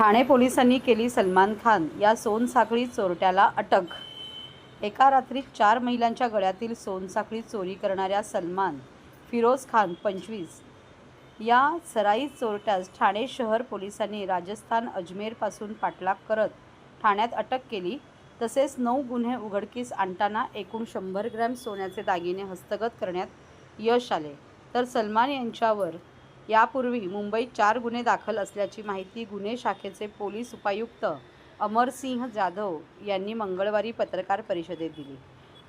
ठाणे पोलिसांनी केली सलमान खान या सोनसाखळी चोरट्याला अटक. एका रात्रीत चार महिलांच्या गळ्यातील सोनसाखळी चोरी करणाऱ्या सलमान फिरोज खान पंचवीस या सराई चोरट्यास ठाणे शहर पोलिसांनी राजस्थान अजमेरपासून पाठलाग करत ठाण्यात अटक केली. तसेच नऊ गुन्हे उघडकीस आणताना एकूण शंभर ग्रॅम सोन्याचे दागिने हस्तगत करण्यात यश आले. तर सलमान यांच्यावर यापूर्वी मुंबईत चार गुन्हे दाखल असल्याची माहिती गुन्हे शाखेचे पोलीस उपायुक्त अमरसिंह जाधव यांनी मंगळवारी पत्रकार परिषदेत दिली.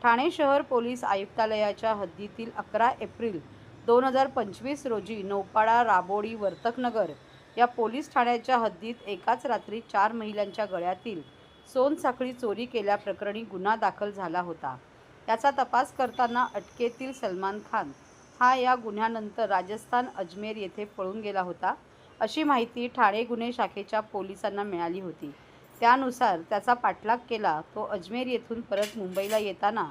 ठाणे शहर पोलीस आयुक्तालयाच्या हद्दीतील अकरा एप्रिल दोन हजार पंचवीस रोजी नौपाडा राबोडी वर्तकनगर या पोलीस ठाण्याच्या हद्दीत एकाच रात्री चार महिलांच्या गळ्यातील सोनसाखळी चोरी केल्याप्रकरणी गुन्हा दाखल झाला होता. याचा तपास करताना अटकेतील सलमान खान हा या गुन्ह्यानंतर राजस्थान अजमेर येथे पळून गेला होता. अशी माहिती ठाणे गुन्हे शाखेच्या पोलिसांना मिळाली होती. त्यानुसार त्याचा पाठलाग केला. तो अजमेर येथून परत मुंबईला येताना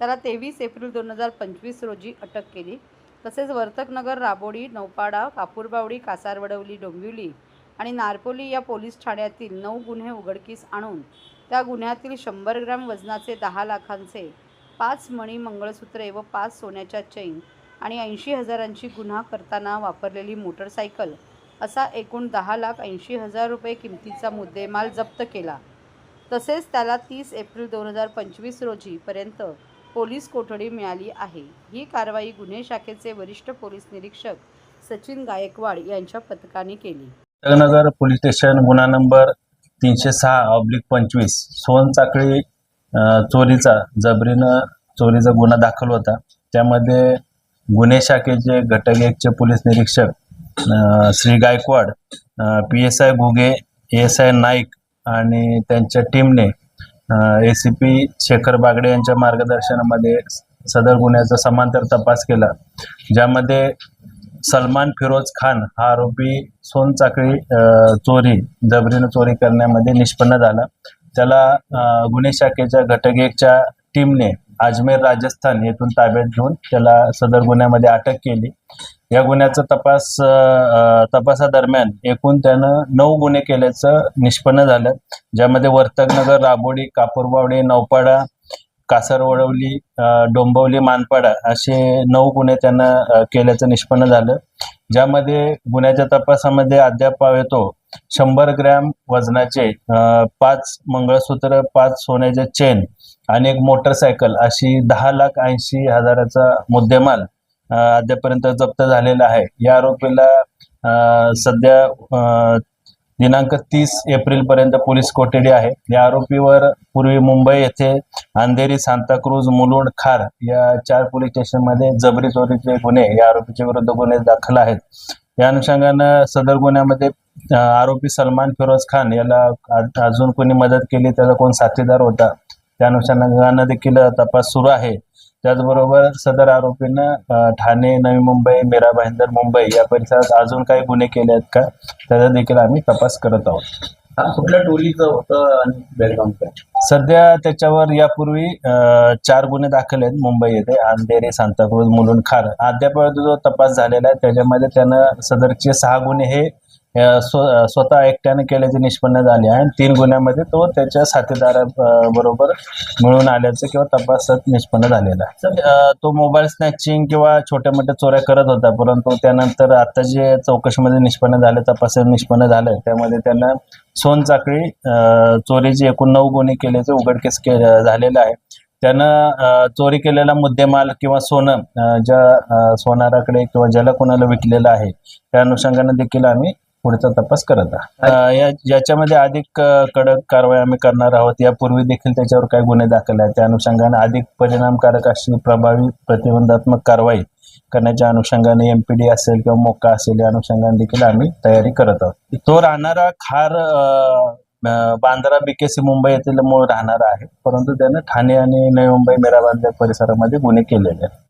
त्याला तेवीस एप्रिल दोन हजार पंचवीस रोजी अटक केली. तसेच वर्तकनगर राबोडी नौपाडा कापूरबावडी कासारवडवली डोंबिवली आणि नारपोली या पोलीस ठाण्यातील नऊ गुन्हे उघडकीस आणून त्या गुन्ह्यातील शंभर ग्रॅम वजनाचे दहा लाखांचे पाच मणी मंगळसूत्रे व पाच सोन्याच्या चैन आणि ऐंशी हजारांची गुन्हा करताना वापरलेली मोटरसायकल असा एकूण दहा लाख ऐंशी हजार रुपये किमतीचा मुद्देमाल जप्त केला. तसेच त्याला तीस एप्रिल दोन हजार पंचवीस रोजीपर्यंत पोलीस कोठडी मिळाली आहे. ही कारवाई गुन्हे शाखेचे वरिष्ठ पोलीस निरीक्षक सचिन गायकवाड यांच्या पथकाने केली. नगर पोलीस स्टेशन गुन्हा नंबर तीनशे सहा ऑब्लिक पंचवीस सोन चाकळी चोरीचा जबरीनं चोरीचा गुन्हा दाखल होता. त्यामध्ये गुन्हे शाखेचे घटक एकचे पोलीस निरीक्षक Shri Gaikwad P S I Ghuge A S I Naik आणि त्यांच्या टीमने A C P Shekhar Bagade यांच्या मार्गदर्शनामध्ये सदर गुन्ह्याचा समांतर तपास केला ज्यामध्ये सलमान फिरोज खान हा आरोपी सोनचाकळी चोरी जबरीनं चोरी करण्यामध्ये निष्पन्न झाला. त्याला गुन्हे शाखेच्या घटक एकच्या टीमने अजमेर राजस्थान येथून ताब्यात घेऊन त्याला सदर गुन्ह्यामध्ये अटक केली. या गुन्ह्याचा तपास तपासादरम्यान एकूण त्यानं नऊ गुन्हे केल्याचं निष्पन्न झालं. ज्यामध्ये वर्तकनगर राबोडी कापूरबावडी नौपाडा कासरवडवली डोंबवली मानपाडा असे नऊ गुन्हे त्यानं केल्याचं निष्पन्न झालं. ज्यामध्ये गुन्ह्याच्या तपासामध्ये अद्याप येतो शंभर ग्रॅम वजनाचे पाच मंगळसूत्र पाच सोन्याचे चेन आणि एक मोटरसायकल अशी दहा लाख ऐंशी हजाराचा मुद्देमाल अद्यापर्यंत जप्त झालेला आहे. या आरोपीला अ, सध्या दिनांक तीस एप्रिल पर्यंत पोलीस कोठडी आहे. या आरोपीवर पूर्वी मुंबई येथे अंधेरी सांताक्रूज मुलुंड खार या चार पोलीस स्टेशनमध्ये जबरी चोरीचे गुन्हे या आरोपीच्या विरुद्ध गुन्हे दाखल आहेत. या अनुषंगानं सदर गुन्ह्यामध्ये आरोपी सलमान फिरोज खान याला अजून कोणी मदत केली त्याचा कोण साथीदार होता त्या अनुषंगानं देखील तपास सुरू आहे. त्याचबरोबर सदर आरोपीनं ठाणे नवी मुंबई मीरा भाईंदर मुंबई या परिसरात अजून काही गुन्हे केले आहेत का त्याचा देखील आम्ही तपास करत आहोत. कुठल्या टोलीचं होतं आणि बॅकग्राऊंड काय? सध्या त्याच्यावर यापूर्वी चार गुन्हे दाखल आहेत मुंबई येथे अंधेरी सांताक्रूज मुलुंड खार अद्याप जो तपास झालेला आहे त्याच्यामध्ये त्यानं सदरचे सहा गुन्हे हे स्व- स्वतः एकट्याने केल्याचे निष्पन्न झाले आहे. आणि तीन गुन्ह्यामध्ये तो त्याच्या साथीदारा बरोबर मिळून आल्याचं किंवा तपासात निष्पन्न झालेला आहे. तो मोबाईल स्नॅचिंग किंवा छोट्या मोठ्या चोऱ्या करत होता परंतु त्यानंतर आता जे चौकशीमध्ये निष्पन्न झालं तपासात निष्पन्न झालं त्यामध्ये त्यांना सोनचाकळी अ, चोरीचे एकूण नऊ गुन्हे केल्याचे उघडकीस के झालेलं आहे. त्यानं चोरी केलेला मुद्देमाल किंवा सोनं ज्या सोनाराकडे किंवा ज्याला कोणाला विकलेलं आहे त्या अनुषंगाने देखील आम्ही पुढचा तपास करत आहोत. या याच्यामध्ये अधिक कडक कारवाई आम्ही करणार आहोत यापूर्वी देखील त्याच्यावर काही गुन्हे दाखल आहेत. त्या अनुषंगाने अधिक परिणामकारक अशी प्रभावी प्रतिबंधात्मक कारवाई करण्याच्या अनुषंगाने एमपीडी असेल किंवा मोका असेल या अनुषंगाने देखील आम्ही तयारी करत आहोत. तो राहणारा खार बांद्रा बीकेसी मुंबई येथील मूळ राहणारा आहे. परंतु त्यानं ठाणे आणि नवी मुंबई मीरा परिसरामध्ये गुन्हे केलेले आहेत.